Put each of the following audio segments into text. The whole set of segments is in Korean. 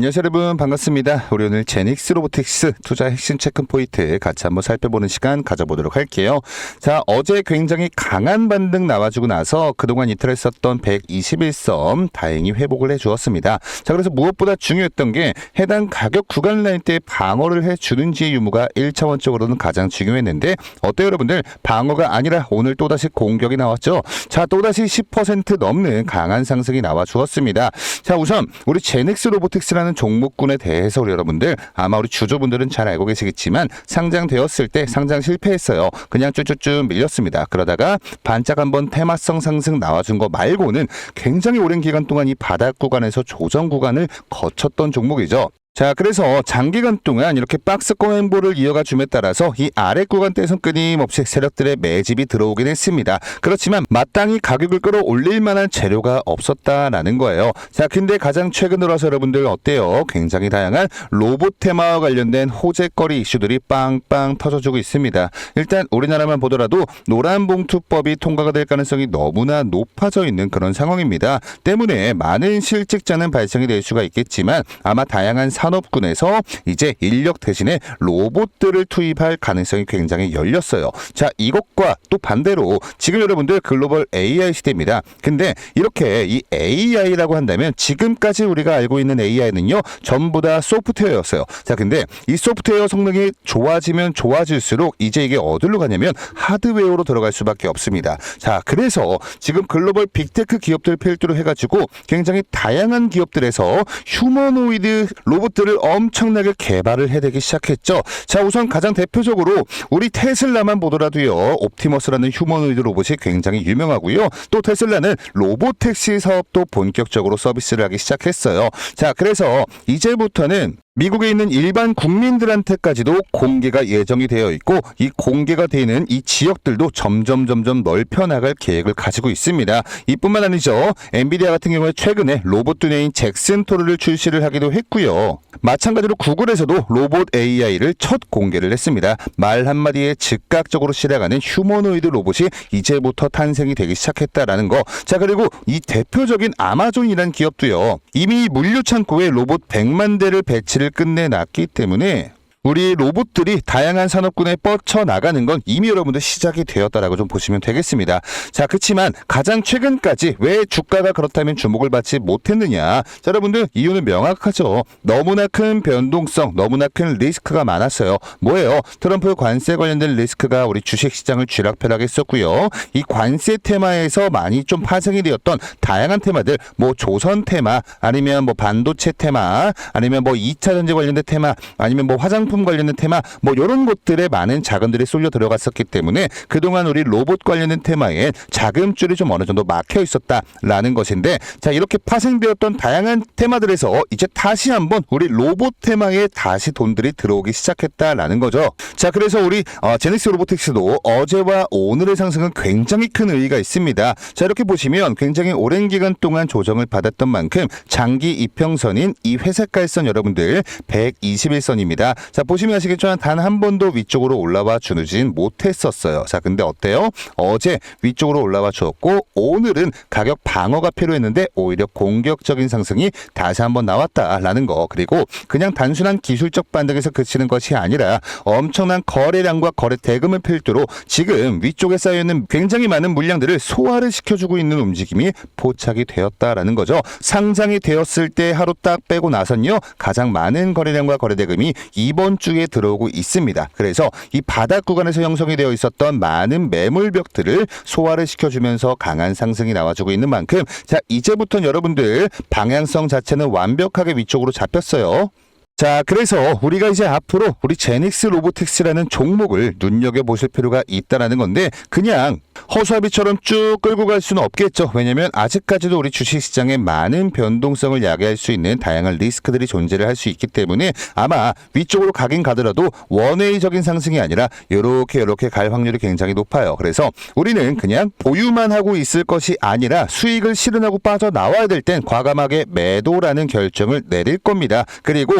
안녕하세요 여러분 반갑습니다. 우리 오늘 제닉스 로보틱스 투자 핵심 체크 포인트 같이 한번 살펴보는 시간 가져보도록 할게요. 자 어제 굉장히 강한 반등 나와주고 나서 그동안 이틀했었던 121선 다행히 회복을 해주었습니다. 자 그래서 무엇보다 중요했던 게 해당 가격 구간 라인 때 방어를 해주는지의 유무가 1차원적으로는 가장 중요했는데 어때요 여러분들 방어가 아니라 오늘 또다시 공격이 나왔죠. 자 또다시 10% 넘는 강한 상승이 나와 주었습니다. 자 우선 우리 제닉스 로보틱스라는 종목군에 대해서 우리 여러분들 아마 우리 주주분들은 잘 알고 계시겠지만 상장되었을 때 상장 실패했어요. 그냥 쭈쭈쭈 밀렸습니다. 그러다가 반짝 한번 테마성 상승 나와준 거 말고는 굉장히 오랜 기간 동안 이 바닥 구간에서 조정 구간을 거쳤던 종목이죠. 자, 그래서 장기간 동안 이렇게 박스권 행보를 이어가 줌에 따라서 이 아래 구간대에서 끊임없이 세력들의 매집이 들어오긴 했습니다. 그렇지만 마땅히 가격을 끌어올릴 만한 재료가 없었다라는 거예요. 자, 근데 가장 최근 들어서 여러분들 어때요? 굉장히 다양한 로봇 테마와 관련된 호재거리 이슈들이 빵빵 터져주고 있습니다. 일단 우리나라만 보더라도 노란 봉투법이 통과가 될 가능성이 너무나 높아져 있는 그런 상황입니다. 때문에 많은 실직자는 발생이 될 수가 있겠지만 아마 다양한 산업군에서 이제 인력 대신에 로봇들을 투입할 가능성이 굉장히 열렸어요. 자, 이것과 또 반대로 지금 여러분들 글로벌 AI 시대입니다. 근데 이렇게 이 AI라고 한다면 지금까지 우리가 알고 있는 AI는요, 전부 다 소프트웨어였어요. 자, 근데 이 소프트웨어 성능이 좋아지면 좋아질수록 이제 이게 어디로 가냐면 하드웨어로 들어갈 수밖에 없습니다. 자, 그래서 지금 글로벌 빅테크 기업들 필두로 해가지고 굉장히 다양한 기업들에서 휴머노이드 로봇 들을 엄청나게 개발을 해내기 시작했죠. 자, 우선 가장 대표적으로 우리 테슬라만 보더라도요, 옵티머스라는 휴머노이드 로봇이 굉장히 유명하고요. 또 테슬라는 로봇 택시 사업도 본격적으로 서비스를 하기 시작했어요. 자, 그래서 이제부터는 미국에 있는 일반 국민들한테까지도 공개가 예정이 되어 있고 이 공개가 되는 이 지역들도 점점 점점 넓혀 나갈 계획을 가지고 있습니다. 이뿐만 아니죠. 엔비디아 같은 경우에 최근에 로봇 두뇌인 잭슨 토르를 출시를 하기도 했고요. 마찬가지로 구글에서도 로봇 AI를 첫 공개를 했습니다. 말 한마디에 즉각적으로 실행하는 휴머노이드 로봇이 이제부터 탄생이 되기 시작했다라는 거. 자, 그리고 이 대표적인 아마존이란 기업도요. 이미 물류 창고에 로봇 100만 대를 배치 를 끝내놨기 때문에 우리 로봇들이 다양한 산업군에 뻗쳐 나가는 건 이미 여러분들 시작이 되었다라고 좀 보시면 되겠습니다. 자, 그렇지만 가장 최근까지 왜 주가가 그렇다면 주목을 받지 못했느냐? 자, 여러분들 이유는 명확하죠. 너무나 큰 변동성, 너무나 큰 리스크가 많았어요. 뭐예요? 트럼프 관세 관련된 리스크가 우리 주식 시장을 쥐락펴락했었고요. 이 관세 테마에서 많이 좀 파생이 되었던 다양한 테마들, 뭐 조선 테마, 아니면 뭐 반도체 테마, 아니면 뭐 2차 전지 관련된 테마, 아니면 뭐 화장 화장품 관련된 테마 뭐 이런 곳들에 많은 자금들이 쏠려 들어갔었기 때문에 그동안 우리 로봇 관련된 테마에 자금줄이 좀 어느 정도 막혀 있었다라는 것인데 자 이렇게 파생되었던 다양한 테마들에서 이제 다시 한번 우리 로봇 테마에 다시 돈들이 들어오기 시작했다라는 거죠. 자 그래서 우리 어, 제닉스 로보틱스도 어제와 오늘의 상승은 굉장히 큰 의의가 있습니다. 자 이렇게 보시면 굉장히 오랜 기간 동안 조정을 받았던 만큼 장기 이평선인 이 회색깔선 여러분들 121선입니다. 자, 보시면 아시겠지만 단 한 번도 위쪽으로 올라와 주진 못했었어요. 자, 근데 어때요? 어제 위쪽으로 올라와 주었고 오늘은 가격 방어가 필요했는데 오히려 공격적인 상승이 다시 한번 나왔다라는 거. 그리고 그냥 단순한 기술적 반등에서 그치는 것이 아니라 엄청난 거래량과 거래 대금을 필두로 지금 위쪽에 쌓여 있는 굉장히 많은 물량들을 소화를 시켜주고 있는 움직임이 포착이 되었다라는 거죠. 상장이 되었을 때 하루 딱 빼고 나선요 가장 많은 거래량과 거래 대금이 이번 주에 들어오고 있습니다. 그래서 이 바닥 구간에서 형성이 되어 있었던 많은 매물벽들을 소화를 시켜주면서 강한 상승이 나와주고 있는 만큼 자 이제부터 여러분들 방향성 자체는 완벽하게 위쪽으로 잡혔어요. 자, 그래서 우리가 이제 앞으로 우리 제닉스 로보틱스라는 종목을 눈여겨보실 필요가 있다라는 건데, 그냥 허수아비처럼 쭉 끌고 갈 수는 없겠죠. 왜냐면 아직까지도 우리 주식시장에 많은 변동성을 야기할 수 있는 다양한 리스크들이 존재를 할 수 있기 때문에 아마 위쪽으로 가긴 가더라도 원웨이적인 상승이 아니라 이렇게 이렇게 갈 확률이 굉장히 높아요. 그래서 우리는 그냥 보유만 하고 있을 것이 아니라 수익을 실현하고 빠져나와야 될 땐 과감하게 매도라는 결정을 내릴 겁니다. 그리고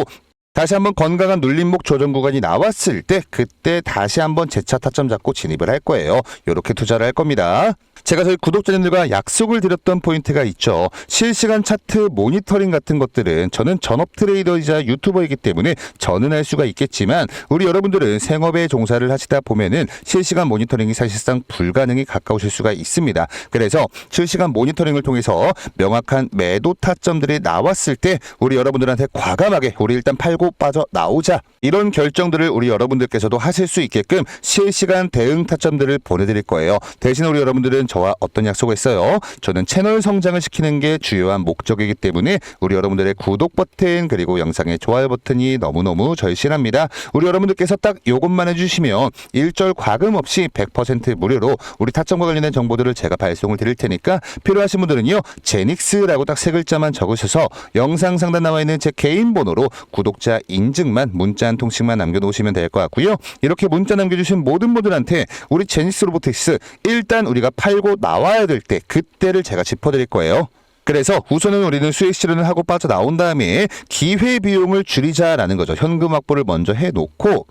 다시 한번 건강한 눌림목 조정 구간이 나왔을 때 그때 다시 한번 재차 타점 잡고 진입을 할 거예요. 이렇게 투자를 할 겁니다. 제가 저희 구독자님들과 약속을 드렸던 포인트가 있죠. 실시간 차트 모니터링 같은 것들은 저는 전업 트레이더이자 유튜버이기 때문에 저는 할 수가 있겠지만 우리 여러분들은 생업에 종사를 하시다 보면은 실시간 모니터링이 사실상 불가능이 가까우실 수가 있습니다. 그래서 실시간 모니터링을 통해서 명확한 매도 타점들이 나왔을 때 우리 여러분들한테 과감하게 우리 일단 팔고 빠져 나오자 이런 결정들을 우리 여러분들께서도 하실 수 있게끔 실시간 대응 타점들을 보내드릴 거예요. 대신 우리 여러분들은 저와 어떤 약속을 했어요. 저는 채널 성장을 시키는 게 주요한 목적이기 때문에 우리 여러분들의 구독 버튼 그리고 영상의 좋아요 버튼이 너무너무 절실합니다. 우리 여러분들께서 딱 요것만 해주시면 일절 과금 없이 100% 무료로 우리 타점과 관련된 정보들을 제가 발송을 드릴 테니까 필요하신 분들은요 제닉스라고 딱 세 글자만 적으셔서 영상 상단 나와 있는 제 개인 번호로 구독자 인증만 문자 한 통씩만 남겨놓으시면 될 것 같고요. 이렇게 문자 남겨주신 모든 분들한테 우리 제닉스 로보틱스 일단 우리가 팔고 나와야 될 때 그때를 제가 짚어드릴 거예요. 그래서 우선은 우리는 수익 실현을 하고 빠져나온 다음에 기회 비용을 줄이자라는 거죠. 현금 확보를 먼저 해놓고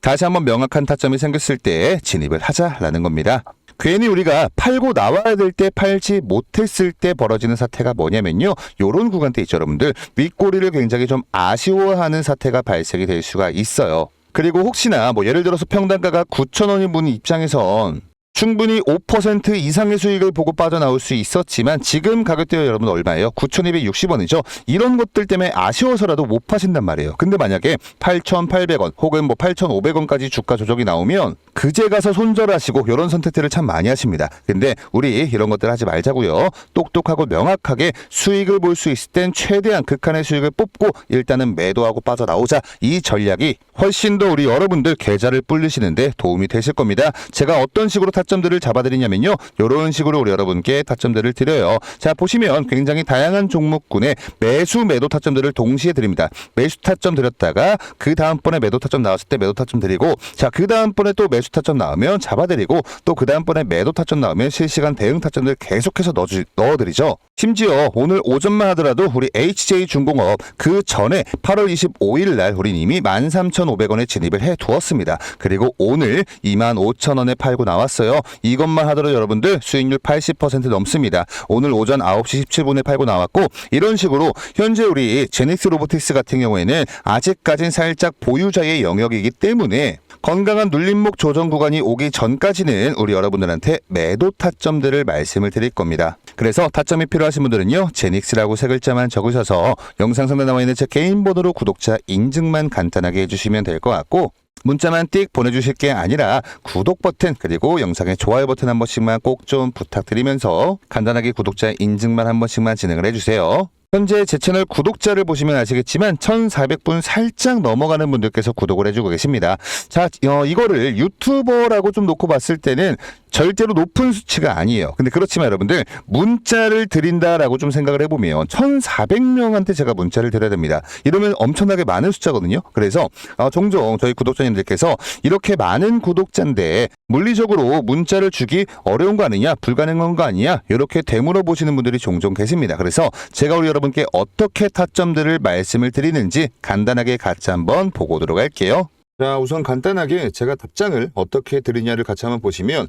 다시 한번 명확한 타점이 생겼을 때 진입을 하자라는 겁니다. 괜히 우리가 팔고 나와야 될 때 팔지 못했을 때 벌어지는 사태가 뭐냐면요. 요런 구간대 있죠, 여러분들. 윗꼬리를 굉장히 좀 아쉬워하는 사태가 발생이 될 수가 있어요. 그리고 혹시나 뭐 예를 들어서 평단가가 9,000원인 분 입장에선 충분히 5% 이상의 수익을 보고 빠져나올 수 있었지만 지금 가격대가 여러분 얼마예요? 9,260원이죠. 이런 것들 때문에 아쉬워서라도 못 파신단 말이에요. 근데 만약에 8,800원 혹은 뭐 8,500원까지 주가 조정이 나오면 그제 가서 손절하시고 이런 선택들을 참 많이 하십니다. 근데 우리 이런 것들 하지 말자고요. 똑똑하고 명확하게 수익을 볼 수 있을 땐 최대한 극한의 수익을 뽑고 일단은 매도하고 빠져나오자 이 전략이 훨씬 더 우리 여러분들 계좌를 불리시는데 도움이 되실 겁니다. 제가 어떤 식으로 타점 들을 잡아드리냐면요. 이런 식으로 우리 여러분께 타점들을 드려요. 자 보시면 굉장히 다양한 종목군의 매수 매도 타점들을 동시에 드립니다. 매수 타점 드렸다가 그 다음번에 매도 타점 나왔을 때 매도 타점 드리고 자그 다음번에 또 매수 타점 나오면 잡아드리고 또 그 다음번에 매도 타점 나오면 실시간 대응 타점들 계속해서 넣어주, 넣어드리죠. 심지어 오늘 오전만 하더라도 우리 HJ 중공업 그 전에 8월 25일 날 우리 이미 13,500원에 진입을 해 두었습니다. 그리고 오늘 25,000원에 팔고 나왔어요. 이것만 하더라도 여러분들 수익률 80% 넘습니다. 오늘 오전 9시 17분에 팔고 나왔고 이런 식으로 현재 우리 제닉스 로보틱스 같은 경우에는 아직까진 살짝 보유자의 영역이기 때문에 건강한 눌림목 조정 구간이 오기 전까지는 우리 여러분들한테 매도 타점들을 말씀을 드릴 겁니다. 그래서 타점이 필요하신 분들은요, 제닉스라고 세 글자만 적으셔서 영상 상단에 나와 있는 제 개인 번호로 구독자 인증만 간단하게 해주시면 될 것 같고, 문자만 띡 보내주실 게 아니라 구독 버튼 그리고 영상의 좋아요 버튼 한 번씩만 꼭 좀 부탁드리면서 간단하게 구독자 인증만 한 번씩만 진행을 해주세요. 현재 제 채널 구독자를 보시면 아시겠지만 1,400분 살짝 넘어가는 분들께서 구독을 해주고 계십니다. 자, 어, 이거를 유튜버라고 좀 놓고 봤을 때는 절대로 높은 수치가 아니에요. 근데 그렇지만 여러분들 문자를 드린다라고 좀 생각을 해보면 1,400명한테 제가 문자를 드려야 됩니다. 이러면 엄청나게 많은 숫자거든요. 그래서 어, 종종 저희 구독자님들께서 이렇게 많은 구독자인데 물리적으로 문자를 주기 어려운 거 아니냐, 불가능한 거 아니냐 이렇게 되물어 보시는 분들이 종종 계십니다. 그래서 제가 우리 여러분 께 어떻게 타점들을 말씀을 드리는지 간단하게 같이 한번 보고 할게요. 자, 우선 간단하게 제가 답장을 어떻게 드리냐를 같이 한번 보시면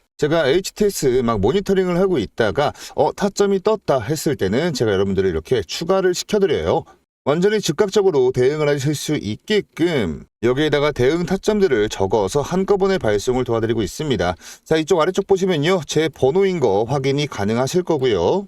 제가 HTS 막 모니터링을 하고 있다가 어 타점이 떴다 했을 때는 제가 여러분들을 이렇게 추가를 시켜드려요. 완전히 즉각적으로 대응을 하실 수 있게끔 여기에다가 대응 타점들을 적어서 한꺼번에 발송을 도와드리고 있습니다. 자 이쪽 아래쪽 보시면요 제 번호인 거 확인이 가능하실 거고요.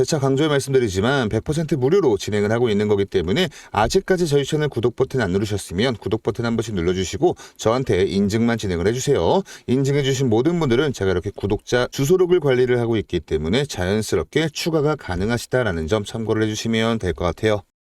재차 강조해 말씀드리지만 100% 무료로 진행을 하고 있는 거기 때문에 아직까지 저희 채널 구독 버튼 안 누르셨으면 구독 버튼 한 번씩 눌러주시고 저한테 인증만 진행을 해주세요. 인증해주신 모든 분들은 제가 이렇게 구독자 주소록을 관리를 하고 있기 때문에 자연스럽게 추가가 가능하시다라는 점 참고를 해주시면 될 것 같아요.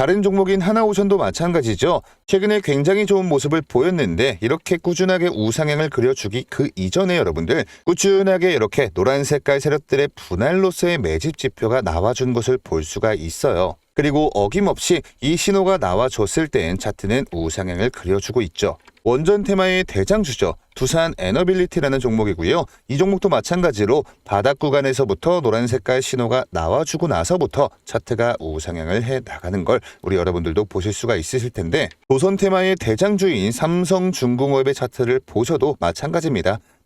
다른 종목인 하나오션도 마찬가지죠. 최근에 굉장히 좋은 모습을 보였는데 이렇게 꾸준하게 우상향을 그려주기 그 이전에 여러분들 꾸준하게 이렇게 노란 색깔 세력들의 분할로서의 매집 지표가 나와준 것을 볼 수가 있어요. 그리고 어김없이 이 신호가 나와줬을 땐 차트는 우상향을 그려주고 있죠. 원전 테마의 대장주죠. 두산 에너빌리티라는 종목이고요. 이 종목도 마찬가지로 바닥 구간에서부터 노란 색깔 신호가 나와주고 나서부터 차트가 우상향을 해 나가는 걸 우리 여러분들도 보실 수가 있으실 텐데 조선 테마의 대장주인 삼성중공업의 차트를 보셔도 마찬가지입니다.